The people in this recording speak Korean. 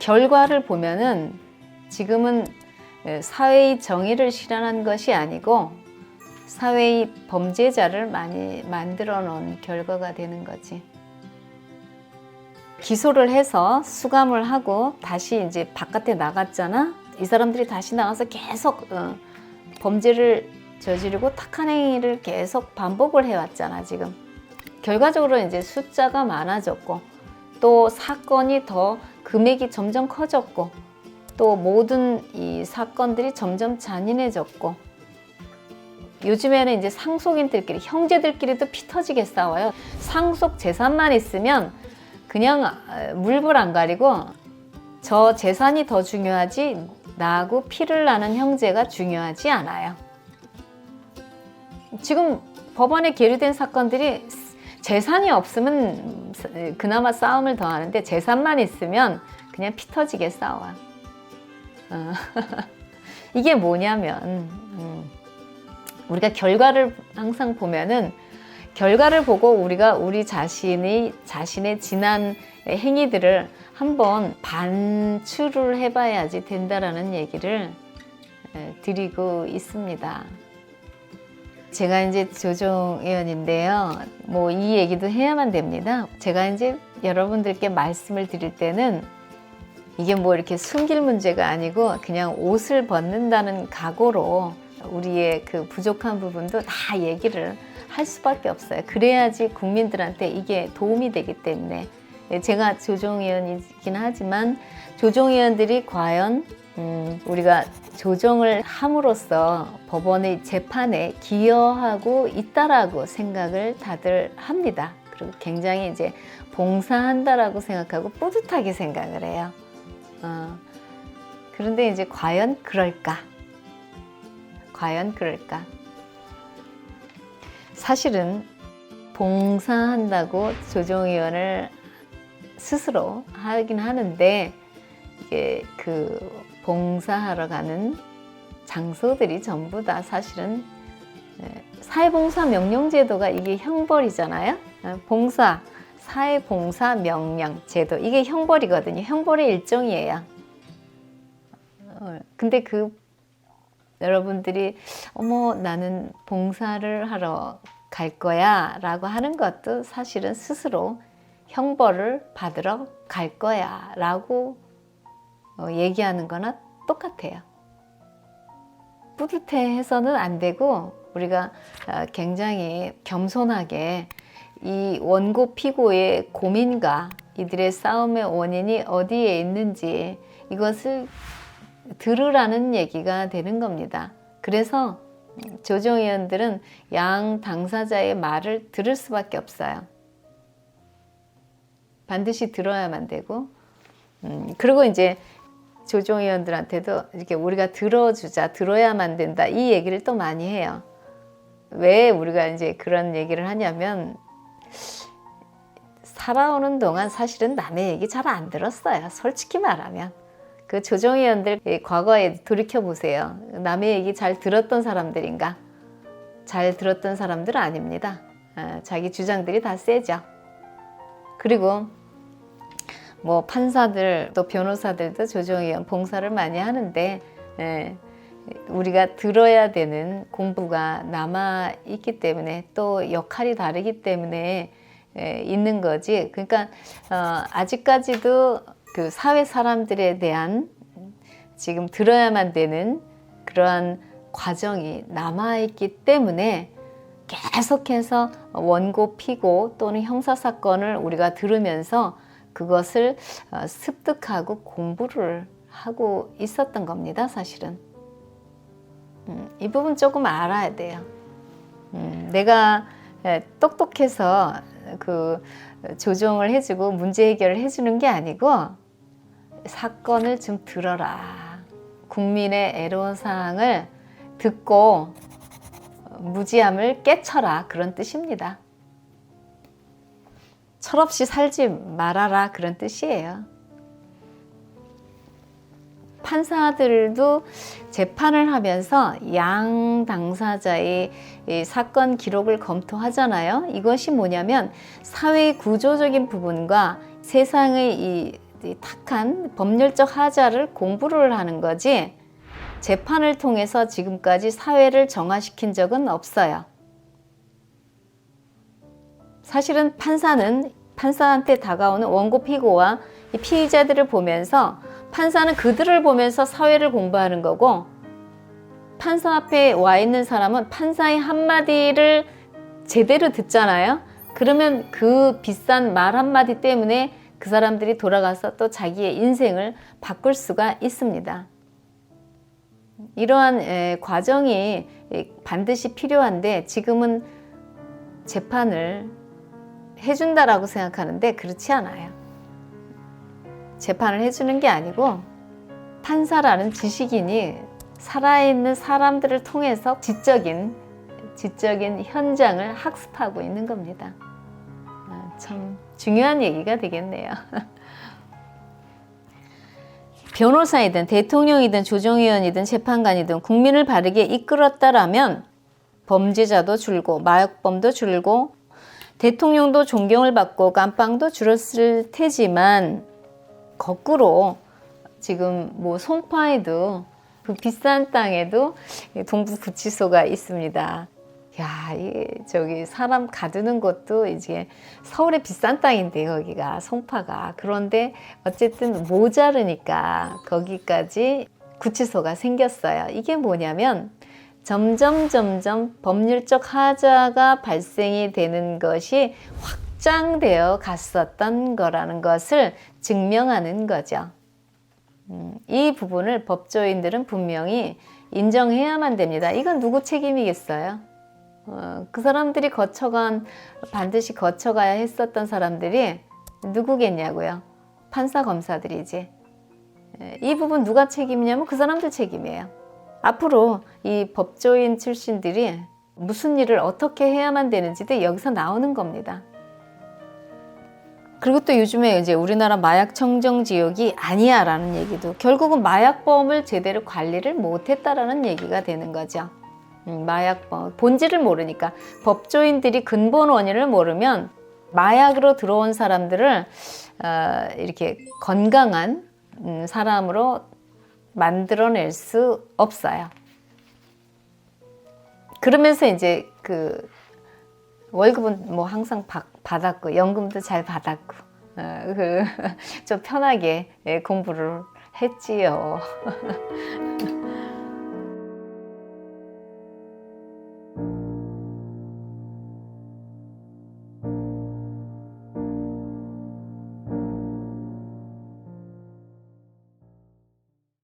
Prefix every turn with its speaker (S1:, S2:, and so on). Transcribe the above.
S1: 결과를 보면은 지금은 사회의 정의를 실현한 것이 아니고 사회의 범죄자를 많이 만들어 놓은 결과가 되는 거지. 기소를 해서 수감을 하고 다시 이제 바깥에 나갔잖아. 이 사람들이 다시 나가서 계속 어, 범죄를 저지르고 탁한 행위를 계속 반복을 해왔잖아 지금. 결과적으로 이제 숫자가 많아졌고 또 사건이 더 금액이 점점 커졌고 또 모든 이 사건들이 점점 잔인해졌고 요즘에는 이제 상속인들끼리 형제들끼리도 피 터지게 싸워요. 상속 재산만 있으면 그냥 아, 물불 안 가리고 저 재산이 더 중요하지 나하고 피를 나는 형제가 중요하지 않아요. 지금 법원에 계류된 사건들이 재산이 없으면 그나마 싸움을 더 하는데 재산만 있으면 그냥 피 터지게 싸워. 어. 이게 뭐냐면 음, 우리가 결과를 항상 보면은 결과를 보고 우리가 우리 자신이 자신의 지난 행위들을 한번 반추를 해봐야지 된다라는 얘기를 에, 드리고 있습니다. 제가 이제 조종 의원인데요. 뭐 이 얘기도 해야만 됩니다. 제가 이제 여러분들께 말씀을 드릴 때는 이게 뭐 이렇게 숨길 문제가 아니고 그냥 옷을 벗는다는 각오로 우리의 그 부족한 부분도 다 얘기를 할 수밖에 없어요. 그래야지 국민들한테 이게 도움이 되기 때문에 예, 제가 조정위원이긴 하지만 조정위원들이 과연 음, 우리가 조정을 함으로써 법원의 재판에 기여하고 있다라고 생각을 다들 합니다. 그리고 굉장히 이제 봉사한다라고 생각하고 뿌듯하게 생각을 해요. 어, 그런데 이제 과연 그럴까? 과연 그럴까? 사실은 봉사한다고 조정위원을 스스로 하긴 하는데 이게 그 봉사하러 가는 장소들이 전부 다 사실은 예, 사회봉사 명령제도가 이게 형벌이잖아요. 어, 봉사, 사회봉사 명령 제도 이게 형벌이거든요. 형벌의 일종이에요. 어, 근데 그 여러분들이 어머 나는 봉사를 하러 갈 거야 라고 하는 것도 사실은 스스로 형벌을 받으러 갈 거야 라고 어, 얘기하는 거나 똑같아요. 뿌듯해 해서는 안 되고 우리가 어, 굉장히 겸손하게 이 원고 피고의 고민과 이들의 싸움의 원인이 어디에 있는지 이것을 들으라는 얘기가 되는 겁니다. 그래서 조정위원들은 양 당사자의 말을 들을 수밖에 없어요. 반드시 들어야만 되고, 음, 그리고 이제 조정위원들한테도 이렇게 우리가 들어주자, 들어야만 된다 이 얘기를 또 많이 해요. 왜 우리가 이제 그런 얘기를 하냐면 살아오는 동안 사실은 남의 얘기 잘 안 들었어요. 솔직히 말하면. 그 조정위원들 과거에 돌이켜 보세요. 남의 얘기 잘 들었던 사람들인가? 잘 들었던 사람들 은 아닙니다. 아, 자기 주장들이 다 세죠. 그리고 뭐 판사들 또 변호사들도 조정위원 봉사를 많이 하는데 예, 우리가 들어야 되는 공부가 남아 있기 때문에 또 역할이 다르기 때문에 예, 있는 거지. 그러니까 어, 아직까지도 그 사회 사람들에 대한 지금 들어야만 되는 그러한 과정이 남아 있기 때문에 계속해서 원고 피고 또는 형사 사건을 우리가 들으면서 그것을 어, 습득하고 공부를 하고 있었던 겁니다, 사실은. 음, 이 부분 조금 알아야 돼요. 음, 내가 예, 똑똑해서 그 조정을 해주고 문제 해결을 해주는 게 아니고 사건을 좀 들어라. 국민의 애로운 사항을 듣고 무지함을 깨쳐라. 그런 뜻입니다. 철없이 살지 말아라. 그런 뜻이에요. 판사들도 재판을 하면서 양 당사자의 사건 기록을 검토하잖아요. 이것이 뭐냐면 사회 구조적인 부분과 세상의 이 이 탁한 법률적 하자를 공부를 하는 거지 재판을 통해서 지금까지 사회를 정화시킨 적은 없어요. 사실은 판사는 판사한테 다가오는 원고 피고와 이 피의자들을 보면서 판사는 그들을 보면서 사회를 공부하는 거고 판사 앞에 와 있는 사람은 판사의 한마디를 제대로 듣잖아요. 그러면 그 비싼 말 한마디 때문에 그 사람들이 돌아가서 또 자기의 인생을 바꿀 수가 있습니다. 이러한 에, 과정이 에, 반드시 필요한데 지금은 재판을 해준다라고 생각하는데 그렇지 않아요. 재판을 해주는 게 아니고 판사라는 지식인이 살아있는 사람들을 통해서 지적인 지적인 현장을 학습하고 있는 겁니다. 아, 참 중요한 얘기가 되겠네요. 변호사이든 대통령이든 조정위원이든 재판관이든 국민을 바르게 이끌었다라면 범죄자도 줄고 마약범도 줄고 대통령도 존경을 받고 깜빵도 줄었을 테지만 거꾸로 지금 뭐 송파에도 그 비싼 땅에도 동부구치소가 있습니다. 야, 이 저기 사람 가두는 것도 이제 서울의 비싼 땅인데 거기가 송파가 그런데 어쨌든 모자르니까 거기까지 구치소가 생겼어요. 이게 뭐냐면 점점 점점 법률적 하자가 발생이 되는 것이 확장되어 갔었던 거라는 것을 증명하는 거죠. 음, 이 부분을 법조인들은 분명히 인정해야만 됩니다. 이건 누구 책임이겠어요? 어, 그 사람들이 거쳐간 반드시 거쳐가야 했었던 사람들이 누구겠냐고요? 판사 검사들이지. 에, 이 부분 누가 책임이냐면 그 사람들 책임이에요. 앞으로 이 법조인 출신들이 무슨 일을 어떻게 해야만 되는지도 여기서 나오는 겁니다. 그리고 또 요즘에 이제 우리나라 마약 청정 지역이 아니야라는 얘기도 결국은 마약범을 제대로 관리를 못했다라는 얘기가 되는 거죠. 음, 마약범 본질을 모르니까 법조인들이 근본 원인을 모르면 마약으로 들어온 사람들을 어, 이렇게 건강한 음, 사람으로 만들어낼 수 없어요. 그러면서 이제 그 월급은 뭐 항상 받, 받았고 연금도 잘 받았고 어, 그, 좀 편하게 예, 공부를 했지요.